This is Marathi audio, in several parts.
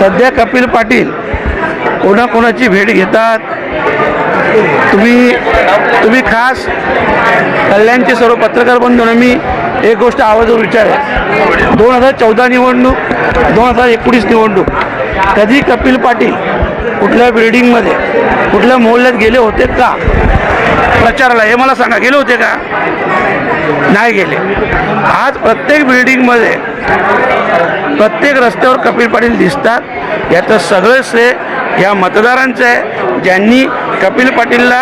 सध्या कपिल पाटील कोणाकोणाची भेट घेतात? तुम्ही तुम्ही खास कल्याणचे सर्व पत्रकार बंधूंना मी एक गोष्ट आवाजावर विचारेल. दोन हजार चौदा निवडणूक दोन हजार एकोणीस निवडणूक कधी कपिल पाटील कुठल्या बिल्डिंगमध्ये कुठल्या मोहल्ल्यात गेले होते का? प्रचाराला हे मला सांगा गेले होते का? नाही गेले. आज प्रत्येक बिल्डिंगमध्ये प्रत्येक रस्त्यावर कपिल पाटील दिसतात. याचं सगळं श्रेय या मतदारांचं आहे. ज्यांनी कपिल पाटीलला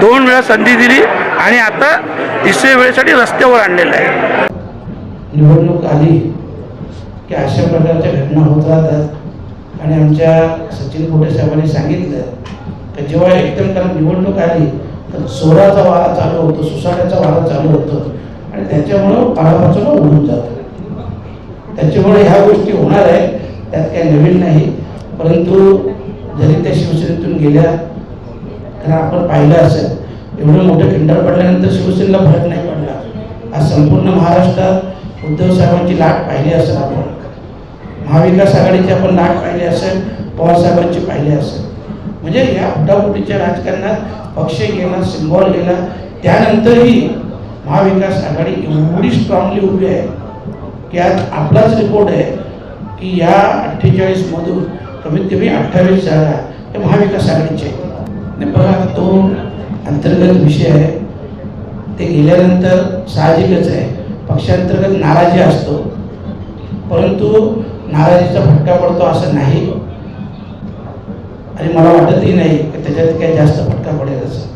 दोन वेळा संधी दिली आणि आता तिसऱ्या वेळेसाठी रस्त्यावर आणलेलं आहे. निवडणूक आली की अशा प्रकारच्या घटना होत राहतात. आणि आमच्या सचिन कोटे साहेबांनी सांगितलं की जेव्हा एकदम कारण निवडणूक आली तर चोराचा वारा चालू होतो सुसाट्याचा वारा चालू होतो. आणि त्याच्यामुळं पाळापाचोला गोष्टी होणार आहे त्यात काही नवीन नाही. परंतु जरी त्या शिवसेनेतून गेल्या कारण आपण पाहिलं असेल एवढं मोठं खिंडार पडल्यानंतर शिवसेनेला फरक नाही पडला. आज संपूर्ण महाराष्ट्रात उद्धव साहेबांची लाट पाहिली असेल आपण. महाविकास आघाडीची आपण लाट पाहिली असेल पवार साहेबांची पाहिली असेल. म्हणजे या फुटाफुटीच्या राजकारणात पक्ष गेला सिम्बॉल गेला त्यानंतरही महाविकास आघाडी एवढी स्ट्रॉंगली उभी आहे की आज आपलाच रिपोर्ट आहे की या अठ्ठेचाळीसमधून कमीत कमी अठ्ठावीस जागा हे महाविकास आघाडीचे आहेत. बघा तो अंतर्गत विषय आहे. ते गेल्यानंतर साहजिकच आहे. पक्षांतर्गत नाराजी असतो. परंतु नाराजीचा फटका पडतो असं नाही. आणि मला वाटतही नाही की त्याच्यात काही जास्त फटका पडेल असं.